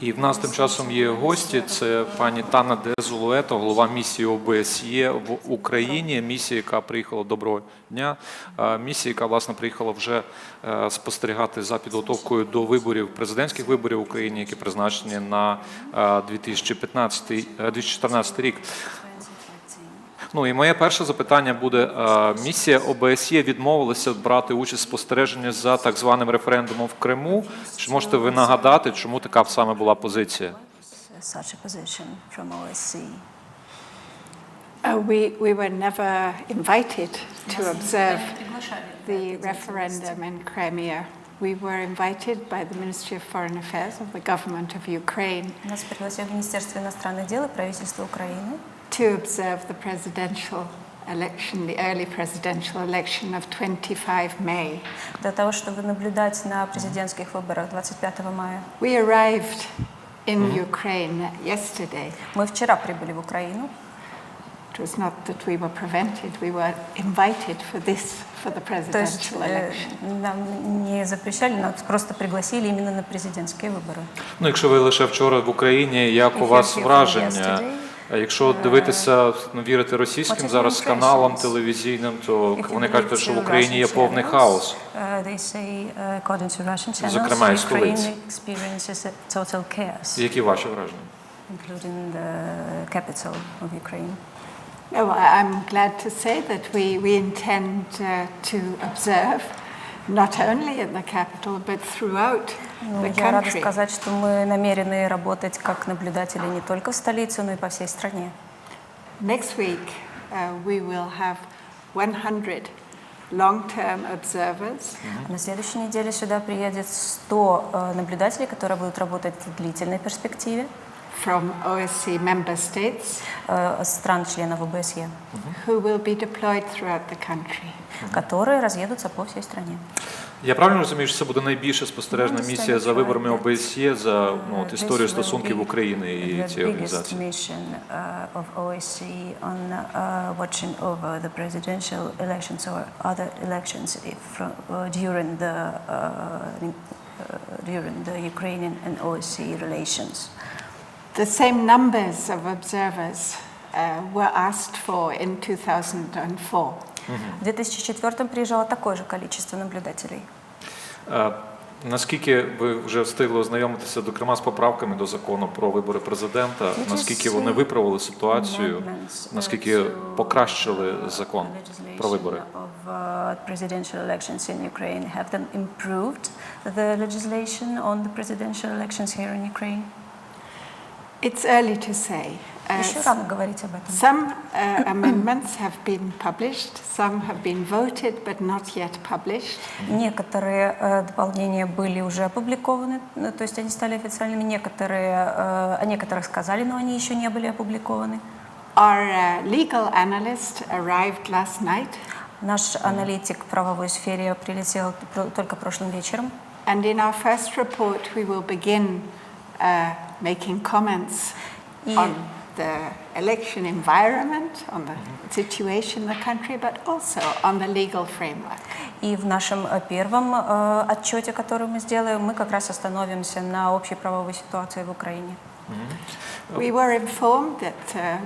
І в нас тим часом є гості. Це пані Тана Дезулуето, голова місії ОБСЄ в Україні. Місія, яка приїхала доброго дня. Е, Місія, яка власне приїхала вже е, спостерігати за підготовкою до виборів президентських виборів в Україні, які призначені на е, 2015 е, 2014 рік. Ну і моє перше запитання буде: е, місія ОБСЄ відмовилася брати участь в спостереженні за так званим референдумом в Криму. Чи можете ви нагадати, чому така саме була позиція? such a position from OSCE. Uh, we, we were never invited to observe the referendum in Crimea. We were invited by the Ministry of Foreign Affairs of the government of Ukraine Нас пригласили в Министерство иностранных дел и правительство Украины to observe the presidential election, the early presidential election of 25 May. для того, чтобы наблюдать на президентских выборах 25 мая. We arrived in Ukraine yesterday. Мы вчера прибыли в Украину. It was not that we were prevented, we were invited for this, for the То есть presidential э, election. нам не запрещали, нас просто пригласили именно на президентские выборы. Ну, якщо ви лише вчора в Україні, як у вас враження? А Якщо дивитися, ну вірити російським зараз каналам телевізійним, то вони кажуть, що в to Україні є повний хаос. uh, uh, Зокрема, і столиці. Які ваші враження? including the capital of Ukraine. No, I- I'm glad to say that we, we intend uh, to observe not only in the capital but throughout Ну, the я рада country. сказать, что мы намерены работать как наблюдатели не только в столице, но и по всей стране. Next week uh, we will have 100 long-term observers На следующей неделе сюда приедет 100 э, наблюдателей, которые будут работать в длительной перспективе from OSCE member states э, стран-членов ОБСЕ, who will be deployed throughout the country. которые разъедутся по всей стране. Я правильно розумію, що це буде найбільша спостережна Ну, місія за виборами так. ОБСЄ за ну, от Uh, історію this will стосунків be України і the цієї biggest організації. mission uh, of OSCE on uh, watching over the presidential elections or other elections if, from, uh, during the uh, in- uh, during the Ukrainian and OSCE relations. The same numbers of observers uh, were asked for in 2004. В 2004 приезжало такое же количество наблюдателей. Е, Наскільки ви вже встигли ознайомитися зокрема з поправками до закону про вибори президента? Наскільки вони виправили ситуацію? uh, Наскільки покращили uh, закон про вибори? of uh, presidential elections in Ukraine? Have them improved the legislation on the presidential elections here in Ukraine? It's early to say. Uh, Еще рано говорить об этом. Some uh, amendments have been published, some have been voted but not yet published. Некоторые э, дополнения были уже опубликованы, ну, то есть они стали официальными. Некоторые, э, о некоторых сказали, но они еще не были опубликованы. Our uh, legal analyst arrived last night, Наш аналитик в правовой сфере прилетел про- только прошлым вечером. and in our first report, we will begin uh, making comments И- on the election environment, on the situation in the country, but also on the legal framework. И в нашем э, первом э, отчете, который мы сделаем, мы как раз остановимся на общей правовой ситуации в Украине. We were informed that uh,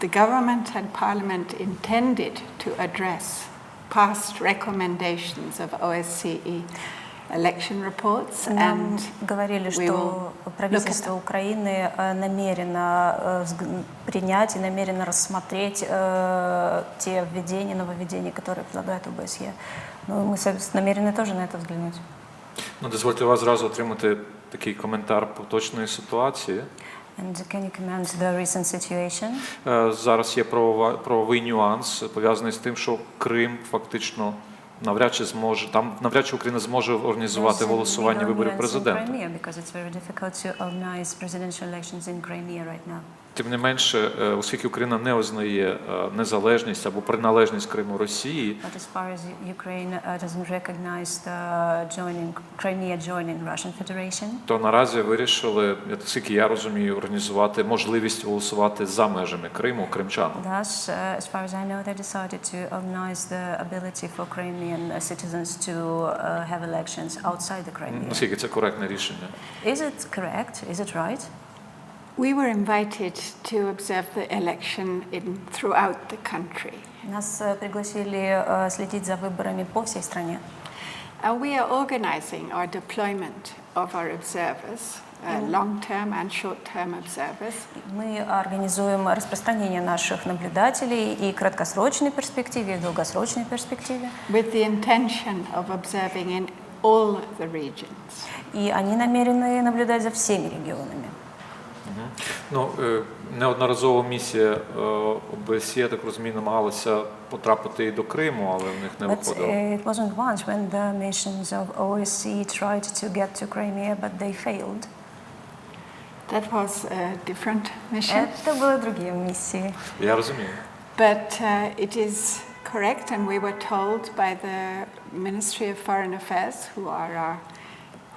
the government and parliament intended to address past recommendations of OSCE election reports Нам and говорили, we что will правительство look at Украины э, намерено э, взг- принять и намерено рассмотреть э, те введения, нововведения, которые предлагает ОБСЕ. Ну, мы собственно, намерены тоже на это взглянуть. Ну, дозвольте вас зразу отримати такий коментар поточної ситуації. And can you comment the recent situation? Е, Зараз є правова- правовий нюанс пов'язаний з тим, що Крим фактично навряд чи зможе там навряд чи Україна зможе організувати голосування виборів президента. Тим не менше, е, оскільки Україна не визнає е, незалежність або приналежність Криму Росії, uh, то наразі вирішили, наскільки я розумію, організувати можливість голосувати за межами Криму кримчанам. thus, uh, as far as I know, they decided to organize the ability for Crimean uh, citizens to uh, have elections outside the Crimea. Наскільки це коректне рішення? Is it correct? Is it right? We were invited to observe the election in, throughout the country. Нас э, пригласили э, следить за выборами по всей стране. And we are organizing our deployment of our observers, uh, long-term and short-term observers, Мы организуем распространение наших наблюдателей и краткосрочной перспективе, и в долгосрочной перспективе. with the intention of observing in all the regions. И они намерены наблюдать за всеми регионами. Ну, е, неодноразово місія е, ОБСЄ, я так розумію, намагалася потрапити і до Криму, але в них не виходило. uh, it wasn't once when the missions of OSCE tried to get to Crimea, but they failed. That was a different mission. Это были другие миссии. Я розумію. But uh, it is correct, and we were told by the Ministry of Foreign Affairs, who are our,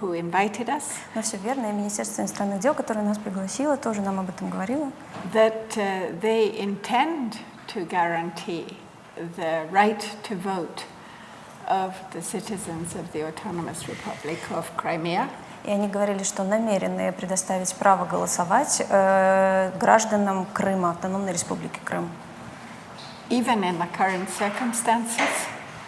who invited us, Но все верно, и Министерство иностранных дел, которое нас пригласило, тоже нам об этом говорило, that uh, they intend to guarantee the right to vote of the citizens of the Autonomous Republic of Crimea. И они говорили, что намерены предоставить право голосовать э, гражданам Крыма, Автономной Республики Крым. even in the current circumstances.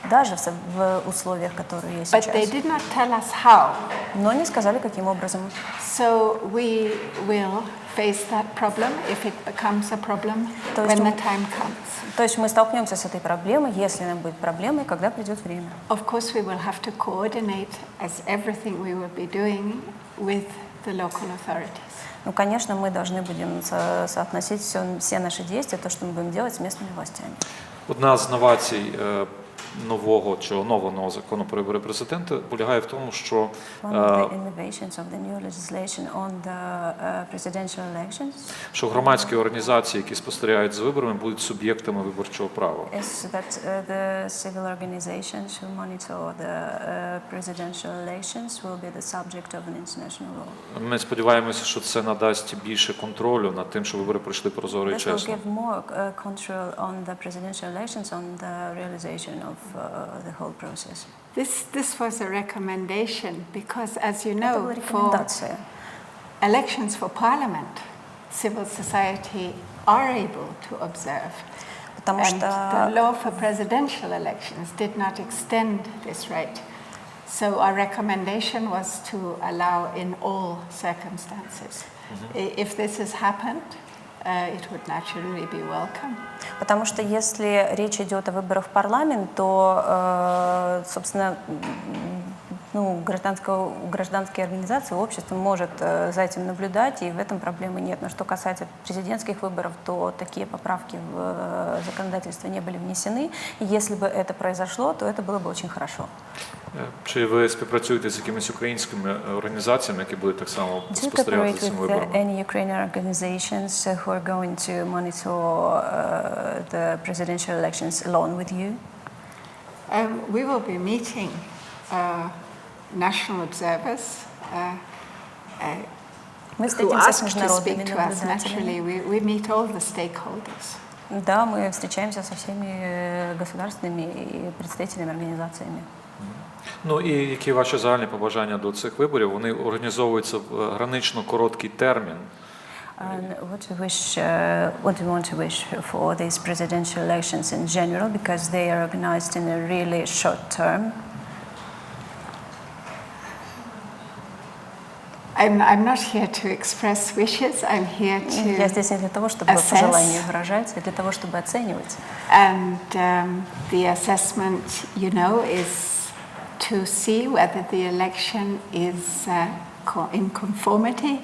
Даже в, со- в условиях, которые есть But they сейчас. did not tell us how. Но не сказали, каким образом. So we will face that problem if it becomes a problem То есть when the мы- time comes. То есть мы столкнемся с этой проблемой, если она будет проблемой, когда придет время. Of course, we will have to coordinate as everything we will be doing with the local authorities. Ну, конечно, мы должны будем со- соотносить все, все наши действия, то, что мы будем делать с местными властями. Одна з новацій е, нового чи оновленого закону про вибори президента полягає в тому, що е, elections що громадські організації, які спостерігають за виборами, будуть суб'єктами виборчого права. law. Ми сподіваємося, що це надасть більше контролю над тим, що вибори пройшли прозоро і чесно. give more uh, control on the presidential elections, on the realization of uh, the whole process. This, this was a recommendation because, as you Это know, была for рекомендация. elections for parliament, civil society are able to observe. Потому and the что law for presidential elections did not extend this right. So our recommendation was to allow in all circumstances. I- If this has happened, uh, it would naturally be welcome. Потому что если речь идет о выборах в парламент, то, э, собственно, ну, гражданского, гражданские организации, общество может э, за этим наблюдать, и в этом проблемы нет. Но что касается президентских выборов, то такие поправки в э, законодательство не были внесены. И если бы это произошло, то это было бы очень хорошо. Е, Чи ви співпрацюєте з якимись українськими е, організаціями, які будуть так само Do you спостерігати cooperate за цими with uh, виборами? any Ukrainian organizations uh, who are going to monitor uh, the presidential elections along with you? Um, we will be meeting uh, national observers uh, uh, Мы who встретимся с ask to международными speak to us. наблюдателями. Naturally, we, we meet all the stakeholders. Да, мы встречаемся со всеми э, государственными и представителями организациями. Ну і які ваші загальні побажання до цих виборів? Вони організовуються в е, гранично короткий термін. And what do you wish, uh, what do you want to wish for these presidential elections in general, because they are organized in a really short term? I'm, I'm not here to express wishes, I'm here Я to. здесь не для того, чтобы assess. пожелания выражать, а для того, чтобы оценивать. And um, the assessment, you know, is to see whether the election is uh, co- in conformity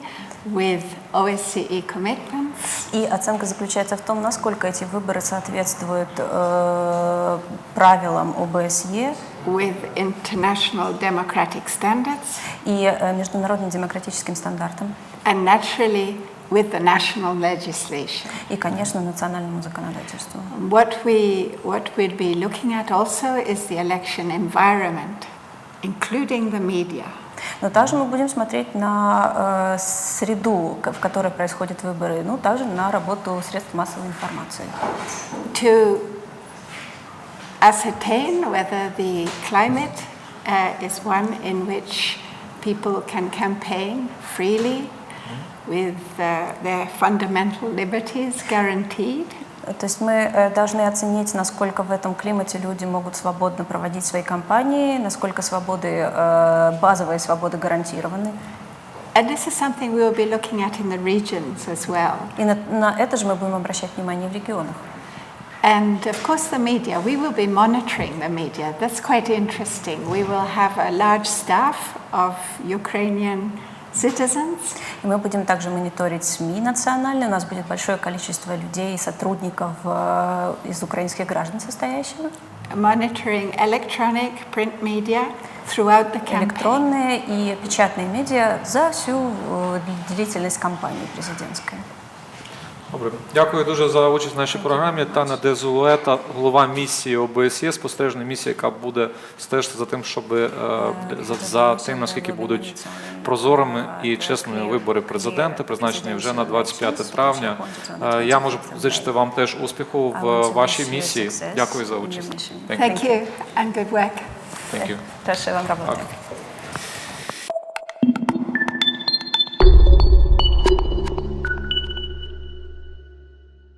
with OSCE commitments И оценка заключается в том, насколько эти выборы соответствуют э, правилам ОБСЕ with international democratic standards и э, международным демократическим стандартам. and naturally with the national legislation. и, конечно, национальному законодательству. What we what we'd be looking at also is the election environment, including the media. Но также мы будем смотреть на э, среду, к- в которой происходят выборы, ну, также на работу средств массовой информации. to ascertain whether the climate uh, is one in which people can campaign freely with uh, their fundamental liberties guaranteed. То есть мы э, должны оценить, насколько в этом климате люди могут свободно проводить свои кампании, насколько свободы, э, базовые свободы гарантированы. And this is something we will be looking at in the regions as well. И на, на это же мы будем обращать внимание в регионах. And of course, the media, we will be monitoring the media. That's quite interesting. We will have a large staff of Ukrainian citizens. И мы будем также мониторить СМИ национальные. У нас будет большое количество людей, сотрудников э, из украинских граждан состоящих. monitoring electronic print media throughout the campaign. электронные и печатные медиа за всю э, длительность кампании президентской. Добре, дякую дуже за участь в нашій програмі. Тана Дезулуета, голова місії ОБСЄ, спостережна місія, яка буде стежити за тим, щоб е, за, за тим, наскільки будуть прозорими і чесними вибори президента, призначені вже на 25 травня. Е, Я можу зичити вам теж успіху в вашій місії. Дякую за участь. Thank you. Thank you and good work. Thank you. Прошу вам. Так.